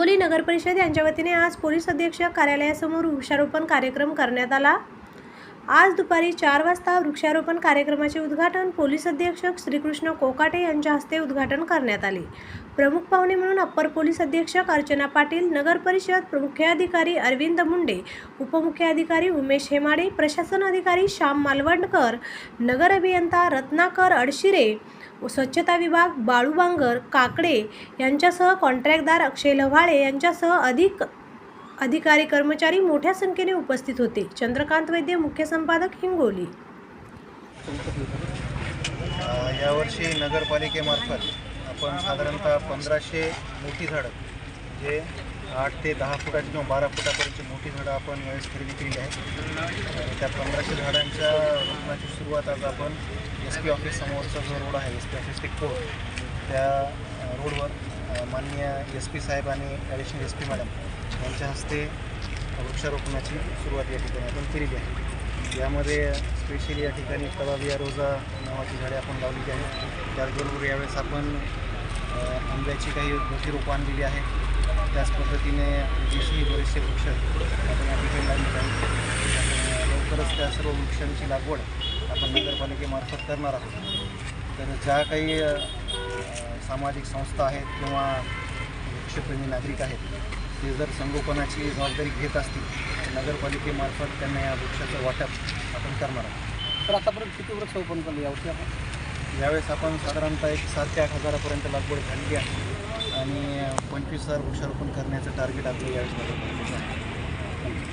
हिंगोली नगर परिषद यांच्या वतीने आज पोलीस अधीक्षक कार्यालयासमोर वृक्षारोपण कार्यक्रम करण्यात आला. आज दुपारी चार वाजता वृक्षारोपण कार्यक्रमाचे उद्घाटन पोलीस अधीक्षक श्रीकृष्ण कोकाटे यांच्या हस्ते उद्घाटन करण्यात आले. प्रमुख पाहुणे म्हणून अप्पर पोलीस अधीक्षक अर्चना पाटील नगर परिषद मुख्याधिकारी अरविंद मुंडे उपमुख्याधिकारी उमेश हेमाडे प्रशासन अधिकारी श्याम मालवणकर नगर अभियंता रत्नाकर अडशिरे स्वच्छता विभाग बाळू बांगर काकडे यांच्यासह कॉन्ट्रॅक्टदार अक्षय लव्हाळे यांच्यासह अधिक अधिकारी कर्मचारी मोठ्या संख्येने उपस्थित होते. चंद्रकांत वैद्य मुख्य संपादक हिंगोली. यावर्षी नगरपालिकेमार्फत आपण साधारणतः पंधराशे मोठी झाडं जे आठ ते दहा फुटाची किंवा बारा फुटापर्यंतची मोठी झाडं आपण वेळेस खरेदी केली आहे त्या पंधराशे झाडांच्या रोपणाची सुरुवात आज आपण एस पी ऑफिस समोरचा जो रोड आहे एस पी ऑफिस ते कोर्ट त्या रोडवर माननीय एस पी साहेब आणि ॲडिशनल एस पी मॅडम यांच्या हस्ते वृक्षारोपणाची सुरुवात या ठिकाणी आपण केलेली आहे. यामध्ये स्पेशली या ठिकाणी तलाविया रोजा नावाची झाडे आपण लावलेली आहेत. त्याचबरोबर यावेळेस आपण आंब्याची काही मोठी रोपं आणलेली आहे त्याच पद्धतीने देशी बरेचसे वृक्ष आपण या ठिकाणी लावलेले आहेत. लवकरच त्या सर्व वृक्षांची लागवड आपण नगरपालिकेमार्फत करणार आहोत. तर ज्या काही सामाजिक संस्था आहेत किंवा वृक्षप्रेमी नागरिक आहेत ते जर संगोपनाची जबाबदारी घेत असतील तर नगरपालिकेमार्फत त्यांना या वृक्षाचं वाटप आपण करणार आहोत. तर आतापर्यंत किती वृक्ष रोपण केलं यावर्षी आपण? यावेळेस आपण साधारणतः एक सात ते आठ हजारापर्यंत लागवड झालेली आहे आणि पंचवीस हजार वृक्षारोपण करण्याचं टार्गेट आपलं यावेळेस नगरपालिकेचं आहे.